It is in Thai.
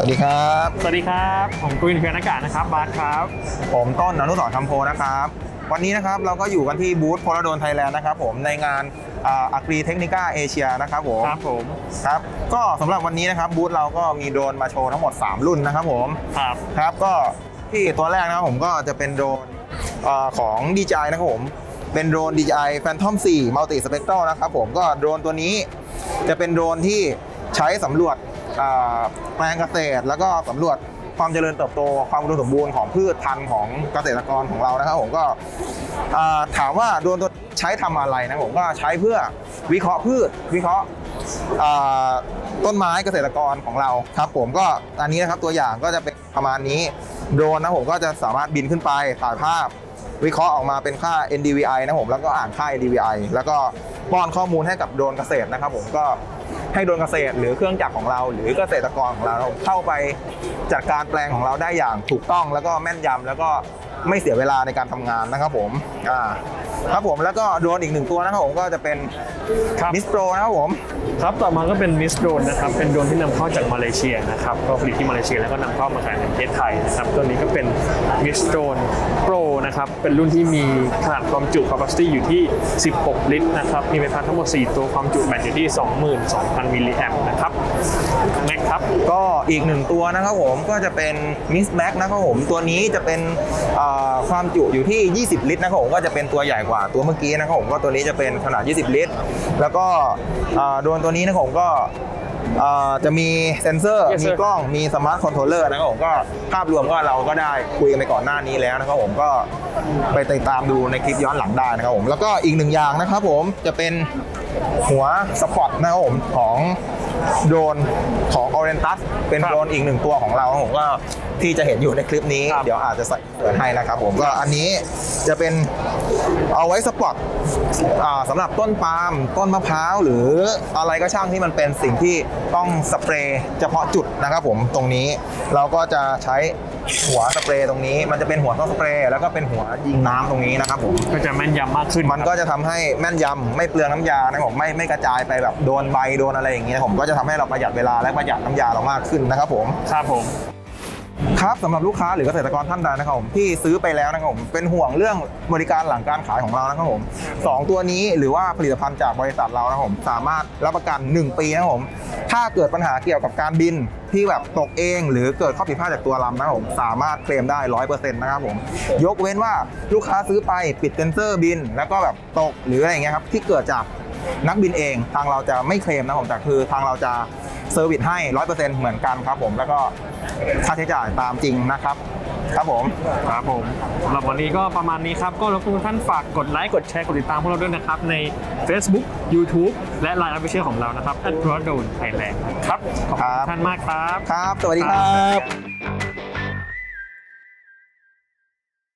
วัสดีครับ สวัสดีครับ ผมกุยนเพียรอากาศนะครับ บาสครับ ผมต้นอนุสรณ์คำโพนะครับ วันนี้นะครับเราก็อยู่กันที่บูธโพลาโดนไทยแลนด์นะครับผมในงานอักรีเทคนิก้าเอเชียนะครับผม ครับผม ครับ ก็สำหรับวันนี้นะครับบูธเราก็มีโดรนมาโชว์ทั้งหมด 3 รุ่นนะครับผม ครับ ครับก็ที่ตัวแรกนะครับผมก็จะเป็นโดรนเอ่อของ DJI นะครับผม เป็นโดรน DJI Phantom 4 Multi Spectral นะครับผม ก็โดรนตัวนี้จะเป็นโดรนที่ใช้สำรวจ อ่าแปลงเกษตร แล้วก็สำรวจความเจริญเติบโต ความอุดมสมบูรณ์ของพืชพันธุ์ของเกษตรกรของเรานะครับผมก็อ่าถามว่าโดรนตัวใช้ทำอะไรนะผมก็ใช้เพื่อวิเคราะห์พืช วิเคราะห์อ่าต้นไม้เกษตรกรของเราครับ ผมก็อันนี้นะครับตัวอย่างก็จะเป็นประมาณนี้โดรนนะผมก็จะสามารถบินขึ้นไปถ่ายภาพ วิเคราะห์ออกมาเป็นค่า NDVI นะผมแล้วก็อ่านค่า NDVI แล้วก็ป้อนข้อมูลให้กับโดรนเกษตรนะครับผมก็ ให้โดรนเกษตรหรือเครื่องจักรของเรา หรือเกษตรกรของเราเข้าไปจัดการแปลงของเราได้อย่างถูกต้องแล้วก็แม่นยำแล้วก็ไม่เสียเวลาในการทำงานนะครับผมอ่าครับผมแล้วก็โดรนอีกหนึ่งตัวนะครับผมก็จะเป็นครับมิสโปรนะครับผมครับต่อมาก็เป็นมิสโดนนะครับเป็นโดรนที่นำเข้าจากมาเลเซียนะครับก็ผลิตที่มาเลเซียแล้วก็นำเข้ามาขายในประเทศไทยนะครับตัวนี้ก็เป็นมิสโดนโปรนะครับเป็นรุ่นที่มีขนาดความจุ capacity อยู่ที่ 16 ลิตรนะครับมีใบพัดทั้งหมด 4 ตัวความจุแบตอยู่ที่22,000 มิลลิแอมป์นะครับแม็กครับ ก็อีกหนึ่งตัวนะครับผมก็จะเป็นมิสแม็กนะครับผมตัวนี้จะเป็นอ่าความจุอยู่ที่ 20 ลิตรนะครับผมก็จะเป็นตัวใหญ่กว่าตัวเมื่อกี้นะครับผมก็ตัวนี้จะเป็นขนาด 20 ลิตร แล้วก็อ่าโดรนตัวนี้นะครับผมก็อ่าจะมีเซ็นเซอร์ Yes, sir. มีกล้อง มีสมาร์ทคอนโทรลเลอร์นะครับผมก็ภาพรวมก็เราก็ได้คุยกันไปก่อนหน้านี้แล้วนะครับผมก็ไปติดตามดูในคลิปย้อนหลังได้นะครับผมแล้วก็อีกหนึ่งอย่างนะครับผมจะเป็น หัวสปอตนะครับผมของ โดรนของ Orientus เป็นครับโดรนอีกหนึ่งตัวของเราครับผมก็ที่จะเห็นอยู่ในคลิปนี้ครับเดี๋ยวอาจจะใส่เปิดให้นะครับผมก็อันนี้จะเป็นเอาไว้สปอตอ่าสำหรับต้นปาล์มต้นมะพร้าวหรืออะไรก็ช่างที่มันเป็นสิ่งที่ต้องสเปรย์เฉพาะจุดนะครับผมตรงนี้เราก็จะใช้หัวสเปรย์ตรงนี้ มันจะเป็นหัวต้องสเปรย์แล้วก็เป็นหัวยิงน้ำตรงนี้นะครับผมก็จะแม่นยำมากขึ้น มันก็จะทำให้แม่นยำไม่เปลืองน้ำยานะครับผมไม่ไม่กระจายไปแบบโดนใบโดนอะไรอย่างเงี้ยผมก็จะทำให้เราประหยัดเวลาและประหยัดน้ำยาเรามากขึ้นนะครับผมครับผมครับสำหรับลูกค้าหรือเกษตรกรท่านใดนะครับผมที่ซื้อไปแล้วนะครับผมเป็นห่วงเรื่องบริการหลังการขายของเรานะครับผมสองตัวนี้หรือว่าผลิตภัณฑ์จากบริษัทเรานะครับผมสามารถรับประกัน 1 ปีนะครับผมถ้าเกิดปัญหาเกี่ยวกับการบินที่แบบตกเองหรือเกิดข้อผิดพลาดจากตัวลำนะครับผมสามารถเคลมได้ร้อยเปอร์เซ็นต์นะครับผมยกเว้นว่าลูกค้าซื้อไปปิดเซนเซอร์บิน แล้วก็แบบตกหรืออะไรอย่างเงี้ยครับที่เกิดจาก นักบินเองทางเราจะไม่เคลมนะครับผมแต่คือทางเราจะเซอร์วิสให้ร้อยเปอร์เซ็นต์เหมือนกันครับผมแล้วก็ค่าใช้จ่ายตามจริงนะครับ ครับผมครับผมสำหรับวันนี้ก็ประมาณนี้ครับก็รบกวนทุกท่านฝากกดไลค์กดแชร์กดติดตามพวกเราด้วยนะครับ ใน Facebook YouTube และ Line Official ของเรานะครับ a d r o d o n Thailand ครับขอบคุณทุกท่านมากครับ ครับ สวัสดีครับ